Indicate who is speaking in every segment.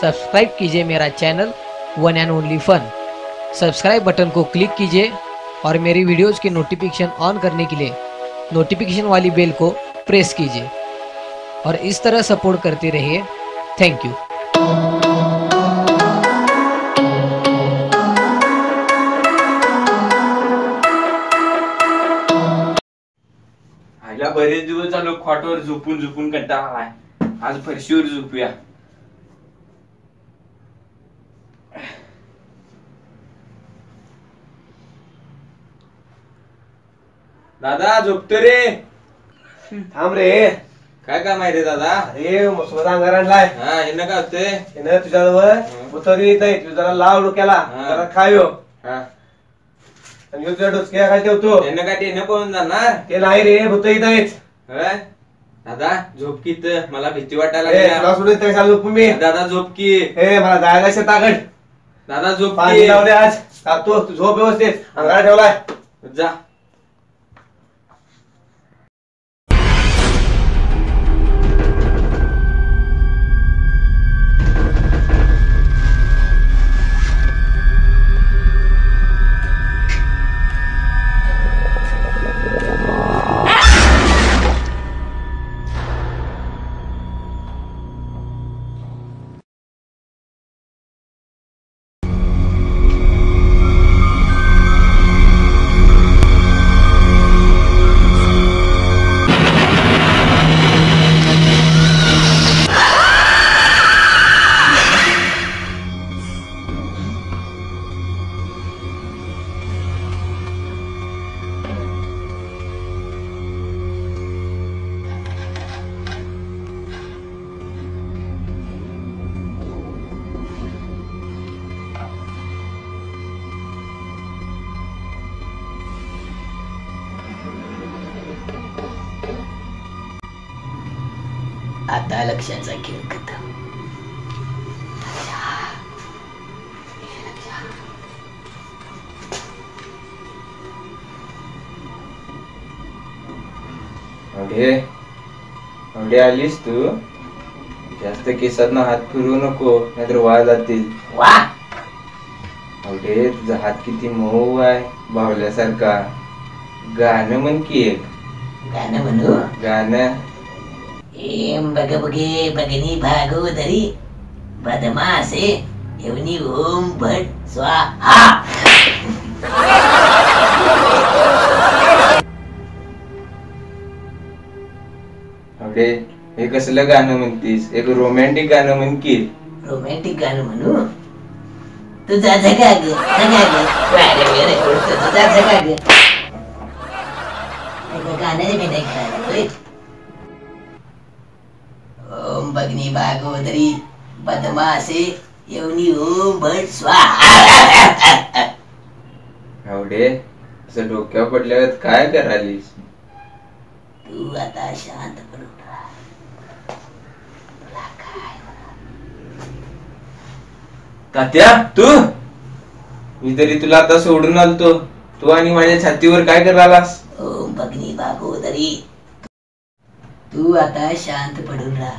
Speaker 1: Subscribe कीजिए मेरा channel one and only fun. Subscribe button को क्लिक कीजिए और मेरी वीडियोज़ की नोटिफिकेशन ऑन करने के लिए नोटिफिकेशन वाली बेल को प्रेस कीजिए। और इस तरह सपोर्ट करते रहिए। थैंक यू
Speaker 2: बरेच दिवस झालो खॉटवर झोपून झोपून कंटाळा आलाय. आज फरशीवर झोपूया. दादा झोपतो रे.
Speaker 3: थांब रे.
Speaker 2: काय काम आहे रे दादा?
Speaker 3: अरे मसोबत अंगार आणलाय.
Speaker 2: हा हे काय होतंय?
Speaker 3: त्यानं तुझ्याजवळ उतरी येत तुझा लाव डोक्याला.
Speaker 2: हा.
Speaker 3: जरा खायो.
Speaker 2: हा.
Speaker 3: आणि ह्यो तुझ्या डोसक्या खाली ठेवतो.
Speaker 2: काय पळून जाणार?
Speaker 3: ते नाही रे भूत येत नाहीत
Speaker 2: होय? दादा झोप की इथं. मला भीती वाटायला
Speaker 3: ए. तुला सोडून चालू मी?
Speaker 2: दादा झोप की.
Speaker 3: ए मला जायला शेताकड
Speaker 2: दादा झोप
Speaker 3: पाणी
Speaker 2: की.
Speaker 3: लावले आज. टाकतो तू झोप व्यवस्थित. अंगार ठेवलाय.
Speaker 2: जा.
Speaker 1: आता लक्षाचा खेळ
Speaker 2: अवढे आलीस तू? जास्त केसात हात फिरवू नको नाहीतर वाळ जातील.
Speaker 1: वा!
Speaker 2: अवढे तुझा हात किती मऊ आहे बावल्यासारखा. गाणं म्हण की एक.
Speaker 1: गाणं म्हणू?
Speaker 2: गाणं.
Speaker 1: एम बघ बघे बघनी भागोदरी बदमासे एवनी ओम भट स्वाहा
Speaker 2: अवढे हे कसलं गाणं म्हणतीस एक रोमॅन्टिक गाणं म्हण की
Speaker 1: रोमॅन्टिक गाणं म्हणू तुझा जगा ग जगा ग वेरे उडतो तुझा जगा ग गाण्याचे भागोदरी बदमासे येवनी ओम भट स्वाहा.
Speaker 2: अवढे असं डोक्यावर पडल्यावर काय करालीस
Speaker 1: तू आता शांत
Speaker 2: तात्या तू? मी तरी तुला आता सोडून आलतो. तू आणि माझ्या छातीवर काय करालास
Speaker 1: ओम भगनी भागोदरी तू आता शांत पडून राहा.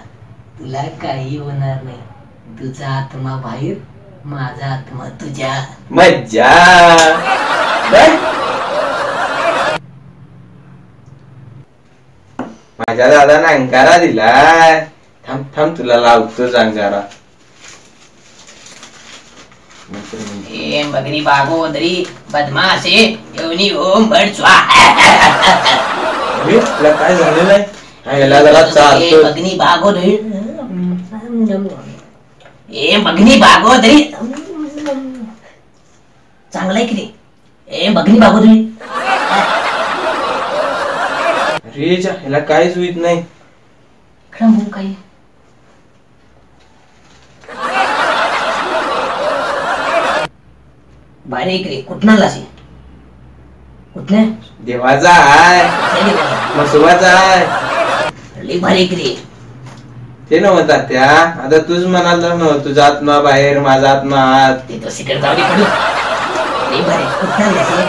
Speaker 1: तुला काही होणार नाही. तुझा आत्मा बाहेर माझा आत्मा तुझ्या.
Speaker 2: मज्जा? माझ्या दादानं अंकारा दिलाय. थांब थांब तुला लावतो अंगारा.
Speaker 1: एम भगनी भागोदरी बदमाशे येवनी ओम भट स्वाहा
Speaker 2: तुला काय झालेलं आहे? याला जरा चालतो
Speaker 1: भगनी भागोदरी ए भगनी भागोदरी चांगलं आहे की नाही? ए भगनी भागोदरी
Speaker 2: अरे जा, ह्याला काहीच होईत नाही.
Speaker 1: खरं म्हणून काही बारीक रे कुठं आणलास हे? कुठल्या
Speaker 2: देवाचा आहे? मसोबाचा आहे.
Speaker 1: लई बारीक रे.
Speaker 2: ते नव्हता त्या आता तूच म्हणाला नव्ह तुझा आत्मा बाहेर माझा आत्मा आत.
Speaker 1: ते तो सिकर जाऊ दे पडू. लई भारी. कुठं आणलास हे?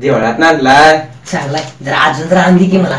Speaker 2: देवळात आणलाय
Speaker 1: चांगलाय. जरा अजून जरा आणली की मला.